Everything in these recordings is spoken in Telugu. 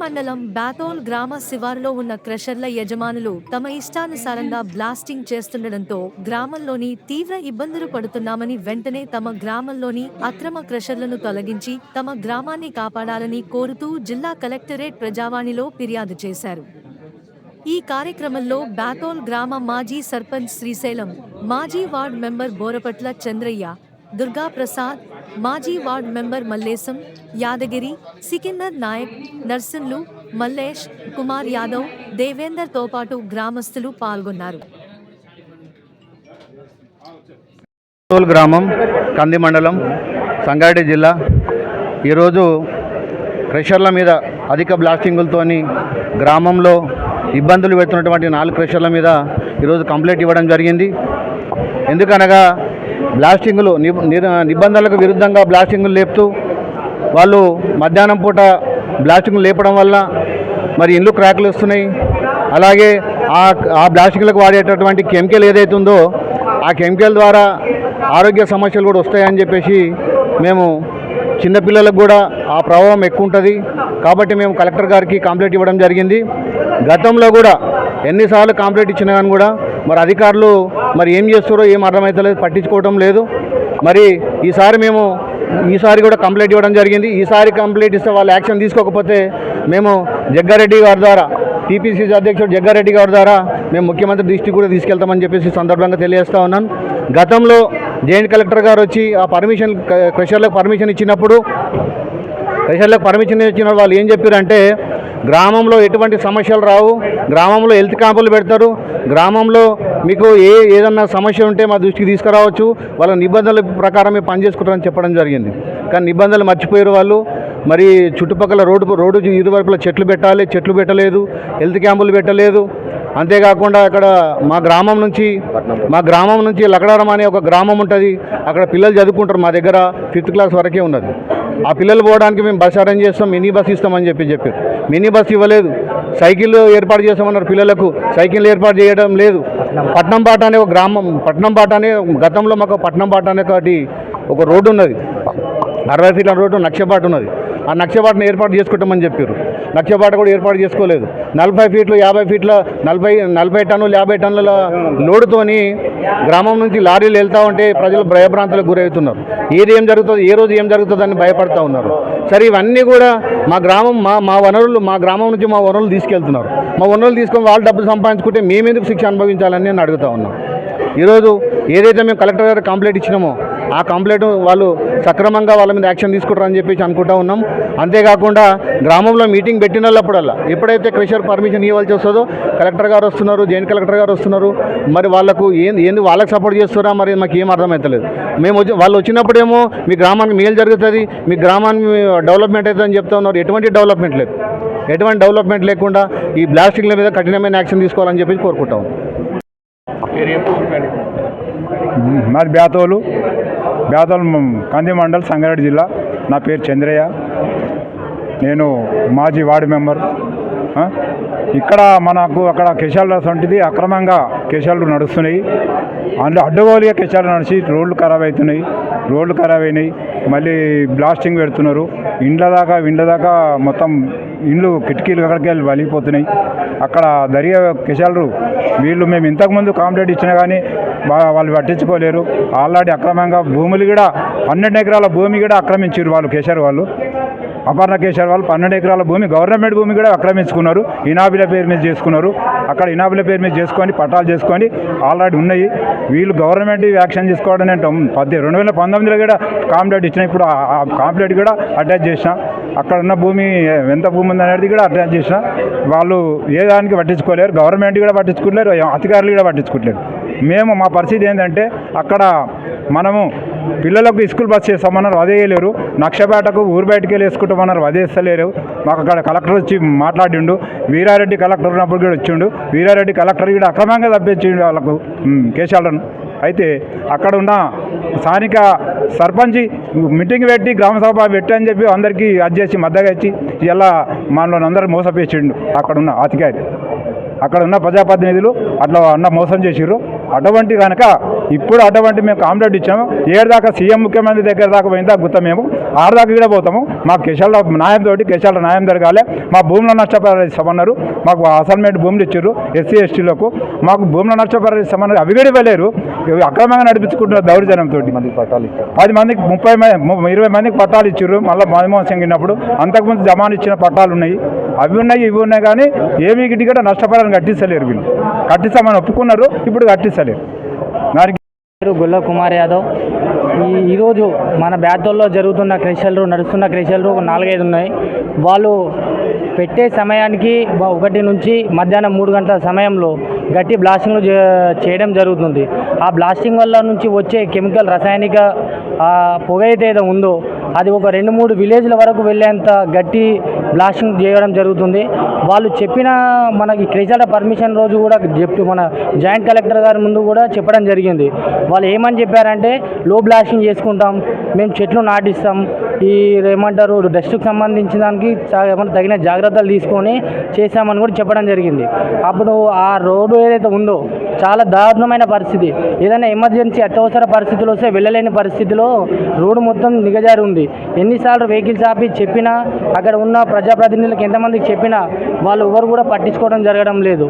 మండలం బాతోల్ గ్రామ శివారులో ఉన్న క్రషర్ల యజమానులు తమ ఇష్టానుసారంగా బ్లాస్టింగ్ చేస్తుండటంతో గ్రామంలోని తీవ్ర ఇబ్బందులు పడుతున్నామని వెంటనే తమ గ్రామంలోని అక్రమ క్రషర్లను తొలగించి తమ గ్రామాన్ని కాపాడాలని కోరుతూ జిల్లా కలెక్టరేట్ ప్రజావాణిలో ఫిర్యాదు చేశారు. ఈ కార్యక్రమంలో బాతోల్ గ్రామ మాజీ సర్పంచ్ శ్రీశైలం మాజీ వార్డ్ మెంబర్ బోరపట్ల చంద్రయ్య దుర్గా ప్రసాద్ మాజీ వార్డ్ మెంబర్ మల్లేశం యాదగిరి సికిందర్ నాయక్ నర్సన్లు మల్లేష్ కుమార్ యాదవ్ దేవేందర్తో పాటు గ్రామస్తులు పాల్గొన్నారు. గ్రామం కంది మండలం సంగారెడ్డి జిల్లా. ఈరోజు క్రెషర్ల మీద అధిక బ్లాస్టింగులతోని గ్రామంలో ఇబ్బందులు పెడుతున్నటువంటి నాలుగు క్రెషర్ల మీద ఈరోజు కంప్లైంట్ ఇవ్వడం జరిగింది. ఎందుకనగా బ్లాస్టింగులు నిబంధనలకు విరుద్ధంగా బ్లాస్టింగులు లేపుతూ వాళ్ళు మధ్యాహ్నం పూట బ్లాస్టింగ్ లేపడం వల్ల మరి ఇండ్లు క్రాకులు వస్తున్నాయి. అలాగే ఆ ఆ బ్లాస్టింగ్లకు వాడేటటువంటి కెమికల్ ఏదైతే ఉందో ఆ కెమికల్ ద్వారా ఆరోగ్య సమస్యలు కూడా వస్తాయని చెప్పేసి మేము చిన్నపిల్లలకు కూడా ఆ ప్రభావం ఎక్కువ ఉంటుంది. కాబట్టి మేము కలెక్టర్ గారికి కంప్లైంట్ ఇవ్వడం జరిగింది. గతంలో కూడా ఎన్నిసార్లు కంప్లైంట్ ఇచ్చినా కానీ కూడా మరి అధికారులు మరి ఏం చేస్తారో ఏం అర్థమవుతలేదు పట్టించుకోవడం లేదు. మరి ఈసారి మేము ఈసారి కూడా కంప్లైంట్ ఇవ్వడం జరిగింది. ఈసారి కంప్లైంట్ ఇస్తే వాళ్ళు యాక్షన్ తీసుకోకపోతే మేము జగ్గారెడ్డి గారి ద్వారా టీపీసీసీ అధ్యక్షుడు జగ్గారెడ్డి గారి ద్వారా మేము ముఖ్యమంత్రి దృష్టికి కూడా తీసుకెళ్తామని చెప్పేసి సందర్భంగా తెలియజేస్తా ఉన్నాను గతంలో జాయింట్ కలెక్టర్ గారు వచ్చి ఆ పర్మిషన్ క్రెషర్లకు పర్మిషన్ ఇచ్చినప్పుడు క్రెషర్లకు పర్మిషన్ ఇచ్చిన వాళ్ళు ఏం చెప్పారంటే గ్రామంలో ఎటువంటి సమస్యలు రావు. గ్రామంలో హెల్త్ క్యాంపులు పెడతారు. గ్రామంలో మీకు ఏ ఏదన్నా సమస్య ఉంటే మా దృష్టికి తీసుకురావచ్చు. వాళ్ళ నిబంధనల ప్రకారమే పనిచేసుకుంటారని చెప్పడం జరిగింది. కానీ నిబంధనలు మర్చిపోయారు వాళ్ళు. మరి చుట్టుపక్కల రోడ్డు రోడ్డు ఇరువైపులా చెట్లు పెట్టాలి చెట్లు పెట్టలేదు హెల్త్ క్యాంపులు పెట్టలేదు. అంతేకాకుండా అక్కడ మా గ్రామం నుంచి మా గ్రామం నుంచి లకడారం అనే ఒక గ్రామం ఉంటుంది. అక్కడ పిల్లలు చదువుకుంటారు మా దగ్గర ఫిఫ్త్ క్లాస్ వరకే ఉన్నది. ఆ పిల్లలు పోవడానికి మేము బస్ అరేంజ్ చేస్తాం మినీ బస్ ఇస్తామని చెప్పి చెప్పారు. మినీ బస్ ఇవ్వలేదు. సైకిల్ ఏర్పాటు చేస్తామన్నారు పిల్లలకు. సైకిల్ ఏర్పాటు చేయడం లేదు. పట్నం పాట అనే ఒక గ్రామం పట్నం పాట అనే గతంలో మాకు పట్నం బాట అనే ఒకటి ఒక రోడ్డు ఉన్నది. అరవై ఫీట్ల రోడ్డు నక్షపాటు ఉన్నది. ఆ నక్షబాటను ఏర్పాటు చేసుకుంటామని చెప్పారు. నక్షబాట కూడా ఏర్పాటు చేసుకోలేదు. నలభై ఫీట్లు యాభై ఫీట్ల నలభై నలభై టన్నులు యాభై టన్నుల లోడుతోని గ్రామం నుంచి లారీలు వెళ్తూ ఉంటే ప్రజలు భయభ్రాంతులకు గురవుతున్నారు. ఏది ఏం జరుగుతుంది ఏ రోజు ఏం జరుగుతుందని భయపడతా ఉన్నారు. సరే ఇవన్నీ కూడా మా గ్రామం మా మా వనరులు మా గ్రామం నుంచి మా వనరులు తీసుకెళ్తున్నారు. మా వనరులు తీసుకొని వాళ్ళు డబ్బులు సంపాదించుకుంటే మేమెందుకు శిక్ష అనుభవించాలని నేను అడుగుతా ఉన్నాను ఈరోజు ఏదైతే మేము కలెక్టర్ గారు కంప్లైంట్ ఇచ్చినామో ఆ కంప్లైంట్ వాళ్ళు సక్రమంగా వాళ్ళ మీద యాక్షన్ తీసుకుంటారని చెప్పేసి అనుకుంటా ఉన్నాం. అంతేకాకుండా గ్రామంలో మీటింగ్ పెట్టినప్పుడల్లా ఎప్పుడైతే క్రెషర్ పర్మిషన్ ఇవ్వాల్సి వస్తుందో కలెక్టర్ గారు వస్తున్నారు జాయింట్ కలెక్టర్ గారు వస్తున్నారు. మరి వాళ్ళకు ఏంది ఏంది వాళ్ళకి సపోర్ట్ చేస్తున్నా మరి మాకు ఏం అర్థమవుతలేదు మేము వచ్చి వాళ్ళు వచ్చినప్పుడేమో మీ గ్రామానికి మేలు జరుగుతుంది మీ గ్రామాన్ని డెవలప్మెంట్ అవుతుందని చెప్తా ఉన్నారు. ఎటువంటి డెవలప్మెంట్ లేదు. ఎటువంటి డెవలప్మెంట్ లేకుండా ఈ బ్లాస్టింగ్ల మీద కఠినమైన యాక్షన్ తీసుకోవాలని చెప్పేసి కోరుకుంటాం మాది బేతోలు బేతోలు కంది మండల్ సంగారెడ్డి జిల్లా. నా పేరు చంద్రయ్య. నేను మాజీ వార్డు మెంబర్. ఇక్కడ మనకు అక్కడ కేశాలు వంటిది అక్రమంగా కేశాలు నడుస్తున్నాయి. అందులో అడ్డగోలుగా కేశాలు నడిచి రోడ్లు ఖరాబ్ అవుతున్నాయి. రోడ్లు ఖరాబ్ అయినాయి. మళ్ళీ బ్లాస్టింగ్ పెడుతున్నారు. ఇండ్ల దాకా ఇండ్ల దాకా మొత్తం ఇండ్లు కిటికీలు ఎక్కడికి వెళ్ళి వలిగిపోతున్నాయి. అక్కడ దర్యా కెషాలు వీళ్ళు మేము ఇంతకుముందు కాంప్లీట్ ఇచ్చినా కానీ వాళ్ళు పట్టించుకోలేరు. ఆల్రెడీ అక్రమంగా భూములు కూడా పన్నెండు ఎకరాల భూమి కూడా ఆక్రమించారు వాళ్ళు కేశారు వాళ్ళు. అపర్ణ కేసర్ వాళ్ళు పన్నెండు ఎకరాల భూమి గవర్నమెంట్ భూమి కూడా ఆక్రమించుకున్నారు ఇనాబిల పేరు మీద చేసుకున్నారు. అక్కడ ఇనాబిల పేరు మీద చేసుకొని పట్టాలు చేసుకొని ఆల్రెడీ ఉన్నాయి. వీళ్ళు గవర్నమెంట్ యాక్షన్ తీసుకోవడం అంటే పద్దె రెండు వేల పంతొమ్మిదిలో కూడా కాంప్లెట్ ఇచ్చిన ఇప్పుడు ఆ- కాంప్లెట్ కూడా అటాచ్ చేసిన. అక్కడ ఉన్న భూమి ఎంత భూమి ఉంది అనేది కూడా అటాచ్ చేసిన. వాళ్ళు ఏ దానికి పట్టించుకోలేరు. గవర్నమెంట్ కూడా పట్టించుకోలేరు. అధికారులు కూడా పట్టించుకోలేరు మేము మా పరిస్థితి ఏంటంటే అక్కడ మనము పిల్లలకు స్కూల్ బస్ చేస్తామన్నారు అదే వేయలేరు. నక్షపేటకు ఊరు బయటకు వెళ్ళి వేసుకుంటామన్నారు అదే వేస్తలేరు. మాకు అక్కడ కలెక్టర్ వచ్చి మాట్లాడిండు. వీరారెడ్డి కలెక్టర్ ఉన్నప్పుడు కూడా వచ్చిండు. వీరారెడ్డి కలెక్టర్ కూడా అక్రమంగా తప్పించిండు వాళ్ళకు. కేశాలను అయితే అక్కడ ఉన్న స్థానిక సర్పంచ్ మీటింగ్ పెట్టి గ్రామ సభ పెట్టి అని చెప్పి అందరికీ అది చేసి మద్దగా ఇచ్చి ఇలా మనలో అందరూ మోసపేసిండు అక్కడ ఉన్న అధికారి. అక్కడ ఉన్న ప్రజాప్రతినిధులు అట్లా అన్న మోసం చేసిర్రు. అటువంటి కనుక ఇప్పుడు అటువంటి మేము కాంప్లైంట్ ఇచ్చాము. ఏడు దాకా సీఎం ముఖ్యమంత్రి దగ్గర దాకా పోయిందా? గుత్త మేము. ఆరు దాకా కూడా పోతాము. మాకు కెషాల న్యాయం తోటి కెషాల న్యాయం జరగాలి. మా భూముల నష్టపరిస్తామన్నారు మాకు అసైన్మెంట్ భూములు ఇచ్చారు ఎస్సీ ఎస్టీలకు. మాకు భూముల నష్టపరిస్తామన్నారు అవి కూడా ఇవ్వలేరు. ఇవి అక్రమంగా నడిపించుకుంటున్నారు దౌర్జన్యంతో పట్టాలు ఇచ్చారు. పది మందికి ముప్పై మంది ఇరవై మందికి పట్టాలు ఇచ్చారు. మళ్ళీ మన్మోహన్ సింగ్ ఉన్నప్పుడు అంతకుముందు జమాన్ ఇచ్చిన పట్టాలు ఉన్నాయి. అవి ఉన్నాయి ఇవి ఉన్నాయి కానీ ఏమి గిట్టి కూడా నష్టపరాలను కట్టిస్తలేరు వీళ్ళు. కట్టిస్తామని ఒప్పుకున్నారు. ఇప్పుడు కట్టిస్తలేరు. దానికి పేరు గుల్ల కుమార్ యాదవ్. ఈ ఈరోజు మన బ్యాతల్లో జరుగుతున్న క్రెషర్లు నడుస్తున్న క్రెషర్లు నాలుగైదు ఉన్నాయి. వాళ్ళు పెట్టే సమయానికి ఒకటి నుంచి మధ్యాహ్నం మూడు గంటల సమయంలో గట్టి బ్లాస్టింగ్లు చేయడం జరుగుతుంది. ఆ బ్లాస్టింగ్ వల్ల నుంచి వచ్చే కెమికల్ రసాయనిక పొగ అయితే ఏదో ఉందో అది ఒక రెండు మూడు విలేజ్ల వరకు వెళ్ళేంత గట్టి బ్లాస్టింగ్ చేయడం జరుగుతుంది. వాళ్ళు చెప్పిన మనకి క్రిజల పర్మిషన్ రోజు కూడా చెప్పి మన జాయింట్ కలెక్టర్ గారి ముందు కూడా చెప్పడం జరిగింది. వాళ్ళు ఏమని చెప్పారంటే లో బ్లాస్టింగ్ చేసుకుంటాం మేము చెట్లు నాటిస్తాం. ఈ ఏమంటారు డస్ట్కి సంబంధించిన దానికి తగిన జాగ్రత్తలు తీసుకొని చేశామని కూడా చెప్పడం జరిగింది. అప్పుడు ఆ రోడ్డు ఏదైతే ఉందో చాలా దారుణమైన పరిస్థితి. ఏదైనా ఎమర్జెన్సీ అత్యవసర పరిస్థితులు వస్తే వెళ్ళలేని పరిస్థితిలో రోడ్డు మొత్తం దిగజారి ఉంది ఎన్నిసార్లు వెహికల్స్ ఆపి చెప్పినా అక్కడ ఉన్న ప్రజాప్రతినిధులకు ఎంతమందికి చెప్పినా వాళ్ళు ఎవరు కూడా పట్టించుకోవడం జరగడం లేదు.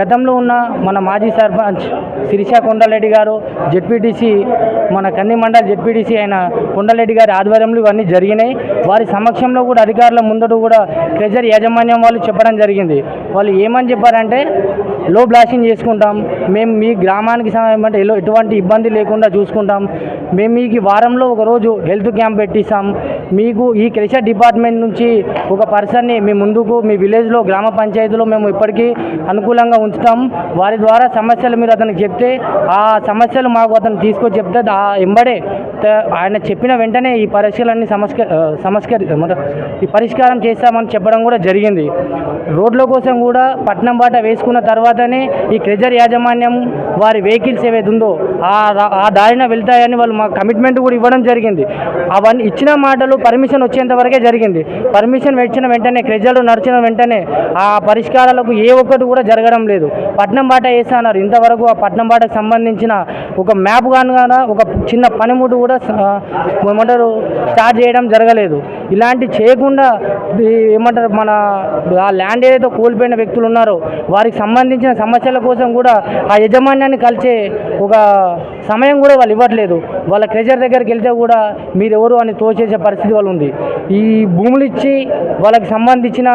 గతంలో ఉన్న మన మాజీ సర్పంచ్ శిరీష కొండారెడ్డి గారు జెడ్పీటీసీ మన కంది మండల జెడ్పీటీసీ అయిన కొండలరెడ్డి గారి ఆధ్వర్యంలో ఇవన్నీ జరిగినాయి. వారి సమక్షంలో కూడా అధికారుల ముందట కూడా ట్రెజర్ యాజమాన్యం వాళ్ళు చెప్పడం జరిగింది. వాళ్ళు ఏమని చెప్పారంటే లో బ్లాస్టింగ్ చేసుకుంటాం. మేము మీ గ్రామానికి సంబంధించి అంటే ఎటువంటి ఇబ్బంది లేకుండా చూసుకుంటాం. మేము మీకు వారంలో ఒకరోజు హెల్త్ క్యాంప్ పెట్టిస్తాం. మీకు ఈ క్రెషర్ డిపార్ట్మెంట్ నుంచి ఒక పర్సన్ని మీ ముందుకు మీ విలేజ్లో గ్రామ పంచాయతీలో మేము ఇప్పటికీ అనుకూలంగా ఉంచుతాం. వారి ద్వారా సమస్యలు మీరు అతనికి చెప్తే ఆ సమస్యలు మాకు అతను తీసుకొచ్చి చెప్తే ఆ ఎంబడే ఆయన చెప్పిన వెంటనే ఈ పరిశీలనని సమస్క ఆ, సమస్కరి ఈ పరిష్కారం చేస్తామని చెప్పడం కూడా జరిగింది. రోడ్ల కోసం కూడా పట్నం బాట వేసుకున్న తర్వాతనే ఈ క్రెజర్ యాజమాన్యం వారి వెహికల్స్ ఏవైతే ఉందో ఆ ఆ దారిన వెళ్తాయని వాళ్ళు మా కమిట్మెంట్ కూడా ఇవ్వడం జరిగింది. అవన్నీ ఇచ్చిన మాటలు పర్మిషన్ వచ్చేంత వరకే జరిగింది. పర్మిషన్ వచ్చిన వెంటనే క్రెజర్లు నడిచిన వెంటనే ఆ పరిష్కారాలకు ఏ ఒక్కటి కూడా జరగడం లేదు. పట్నం బాట వేస్తున్నారు. ఇంతవరకు ఆ పట్నం బాటకు సంబంధించిన ఒక మ్యాప్ కానీ ఒక చిన్న పనిముట్టు కూడా ఏమంటారు స్టార్ట్ చేయడం జరగలేదు. ఇలాంటి చేయకుండా ఏమంటారు మన ఆ ల్యాండ్ ఏదైతే కోల్పోయిన వ్యక్తులు ఉన్నారో వారికి సంబంధించిన సమస్యల కోసం కూడా ఆ యజమాన్యాన్ని కలిసే ఒక సమయం కూడా వాళ్ళు ఇవ్వట్లేదు. వాళ్ళ క్రెజర్ దగ్గరికి వెళ్తే కూడా మీరు ఎవరు అని తోచేసే పరిస్థితి వాళ్ళు ఉంది. ఈ భూములు ఇచ్చి వాళ్ళకి సంబంధించిన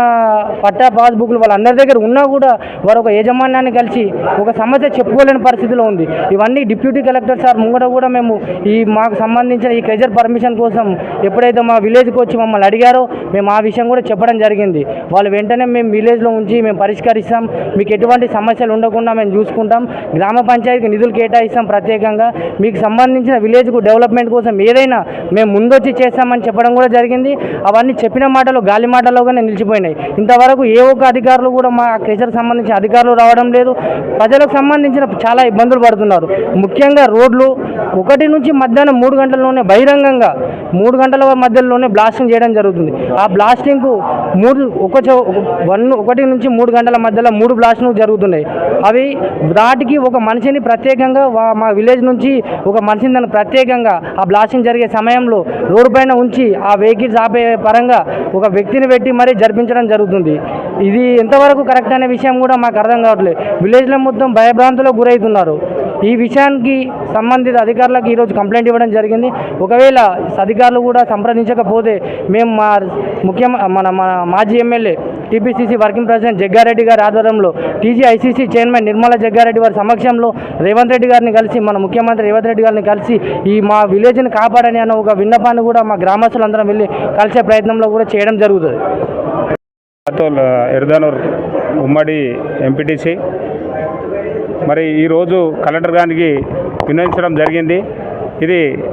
పట్టా పాస్బుక్లు వాళ్ళందరి దగ్గర ఉన్నా కూడా వారు ఒక యజమాన్యాన్ని కలిసి ఒక సమస్య చెప్పుకోలేని పరిస్థితిలో ఉంది. ఇవన్నీ డిప్యూటీ కలెక్టర్ సార్ ముంగట కూడా మేము ఈ మాకు సంబంధించిన ఈ క్రెజర్ పర్మిషన్ కోసం ఎప్పుడైతే మా విలేజ్కి వచ్చి మమ్మల్ని అడిగారో మేము ఆ విషయం కూడా చెప్పడం జరిగింది. వాళ్ళు వెంటనే మేము విలేజ్లో ఉంచి మేము పరిష్కరిస్తాం. మీకు ఎటువంటి సమస్యలు ఉండకుండా మేము చూసుకుంటాం. గ్రామ పంచాయతీకి నిధులు కేటాయిస్తాం ప్రత్యేకంగా. మీకు సంబంధించిన విలేజ్కు డెవలప్మెంట్ కోసం ఏదైనా మేము ముందొచ్చి చేస్తామని చెప్పడం కూడా జరిగింది. అవన్నీ చెప్పిన మాటలు గాలి మాటలోగానే నిలిచిపోయినాయి. ఇంతవరకు ఏ ఒక్క అధికారులు కూడా మా క్రెషర్కి సంబంధించిన అధికారులు రావడం లేదు. ప్రజలకు సంబంధించిన చాలా ఇబ్బందులు పడుతున్నారు. ముఖ్యంగా రోడ్లు ఒకటి నుంచి మధ్యాహ్నం మూడు గంటల్లోనే బహిరంగంగా మూడు గంటల మధ్యలోనే బ్లాస్టింగ్ చేయడం జరుగుతుంది. ఆ బ్లాస్టింగ్కు మూడు ఒక చో- వన్ ఒకటి నుంచి మూడు గంటల మధ్యలో మూడు బ్లాస్టింగ్ జరుగుతున్నాయి. అవి వాటికి ఒక మనిషిని ప్రత్యేకంగా మా విలేజ్ నుంచి ఒక మనిషిని దాన్ని ప్రత్యేకంగా ఆ బ్లాస్టింగ్ జరిగే సమయంలో రోడ్డు పైన ఉంచి ఆ వెహికల్స్ ఆపే పరంగా ఒక వ్యక్తిని పెట్టి మరీ జరిపించడం జరుగుతుంది. ఇది ఎంతవరకు కరెక్ట్ అనే విషయం కూడా మాకు అర్థం కావట్లేదు. విలేజ్లో మొత్తం భయభ్రాంతులకు గురవుతున్నారు. ఈ విషయానికి సంబంధిత అధికారులకు ఈరోజు కంప్లైంట్ ఇవ్వడం జరిగింది. ఒకవేళ అధికారులు కూడా సంప్రదించకపోతే మేము మా ముఖ్య మన మన మాజీ MLA TPCC working president Jaggareddy గారి ఆధ్వర్యంలో టీజీఐసీసీ చైర్మన్ నిర్మలా జగ్గారెడ్డి వారి సమక్షంలో రేవంత్ రెడ్డి గారిని కలిసి మన ముఖ్యమంత్రి రేవంత్ రెడ్డి గారిని కలిసి ఈ మా విలేజ్ని కాపాడని అన్న ఒక విన్నపాన్ని కూడా మా గ్రామస్తులందరం వెళ్ళి కలిసే ప్రయత్నంలో కూడా చేయడం జరుగుతుంది. ఎర్దానూర్ ఉమ్మడి ఎంపీటీసీ మరి ఈరోజు కలెక్టర్ గారికి వినియోగించడం జరిగింది. ఇది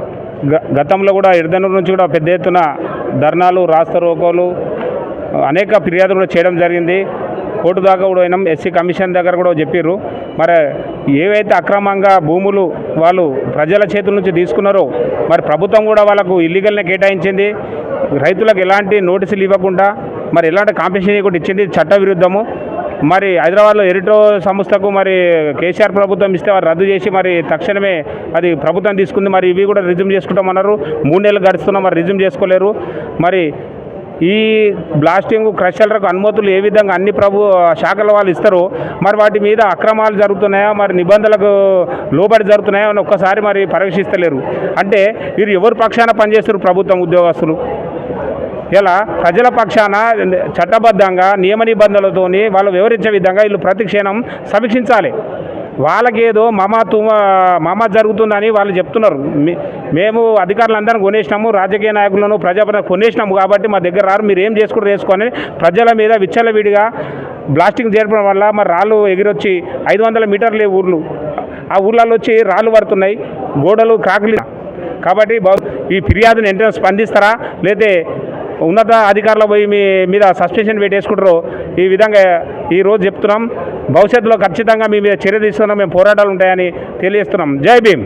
గ- గతంలో కూడా ఎర్దనూరు నుంచి కూడా పెద్ద ఎత్తున ధర్నాలు రాస్తా రోకోలు అనేక ఫిర్యాదులు కూడా చేయడం జరిగింది. కోర్టు దాకా కూడా అయినాం ఎస్సీ కమిషన్ దగ్గర కూడా చెప్పారు మరి ఏవైతే అక్రమంగా భూములు వాళ్ళు ప్రజల చేతుల నుంచి తీసుకున్నారో మరి ప్రభుత్వం కూడా వాళ్ళకు ఇల్లీగల్నే కేటాయించింది. రైతులకు ఎలాంటి నోటీసులు ఇవ్వకుండా మరి ఎలాంటి కాంపెన్సేషన్ కూడా ఇచ్చింది చట్ట విరుద్ధము. మరి హైదరాబాద్లో ఎరిటో సంస్థకు మరి కేసీఆర్ ప్రభుత్వం ఇస్తే వారు రద్దు చేసి మరి తక్షణమే అది ప్రభుత్వం తీసుకుంది. మరి ఇవి కూడా రిజ్యూమ్ చేసుకుంటామన్నారు. మూడు నెలలు గడుస్తున్నా మరి రిజ్యూమ్ చేసుకోలేరు. మరి ఈ బ్లాస్టింగ్ క్రషర్లకు అనుమతులు ఏ విధంగా అన్ని ప్రభు శాఖల వాళ్ళు ఇస్తారో మరి వాటి మీద అక్రమాలు జరుగుతున్నాయా మరి నిబంధనలకు లోబడి జరుగుతున్నాయా అని ఒక్కసారి మరి పరీక్షిస్తలేరు. అంటే వీరు ఎవరు పక్షాన పనిచేస్తారు ప్రభుత్వం ఉద్యోగస్తులు? ఇలా ప్రజల పక్షాన చట్టబద్ధంగా నియమ నిబంధనలతోని వాళ్ళు వివరించే విధంగా వీళ్ళు ప్రతి క్షణం సమీక్షించాలి. వాళ్ళకేదో మమ తుమ మమ జరుగుతుందని వాళ్ళు చెప్తున్నారు. మేము అధికారులందరం కొనేసినాము రాజకీయ నాయకులను ప్రజాపతి కొనేసినాము కాబట్టి మా దగ్గర రారు మీరు ఏం చేసుకుని చేసుకొని ప్రజల మీద విచ్చలవిడిగా బ్లాస్టింగ్ జరపడం వల్ల మరి రాళ్ళు ఎగిరొచ్చి ఐదు వందల మీటర్లే ఊర్లు. ఆ ఊర్లలో వచ్చి రాళ్ళు పడుతున్నాయి గోడలు క్రాకులు కాబట్టి ఈ ఫిర్యాదుని వెంటనే స్పందిస్తారా? లేతే ఉన్నత అధికారులు పోయి మీ మీద సస్పెన్షన్ పెట్టేసుకుంటారు. ఈ విధంగా ఈరోజు చెప్తున్నాం. భవిష్యత్తులో ఖచ్చితంగా మీ మీద చర్య తీసుకున్నాం మేము పోరాటాలు ఉంటాయని తెలియజేస్తున్నాం. జై భీమ్.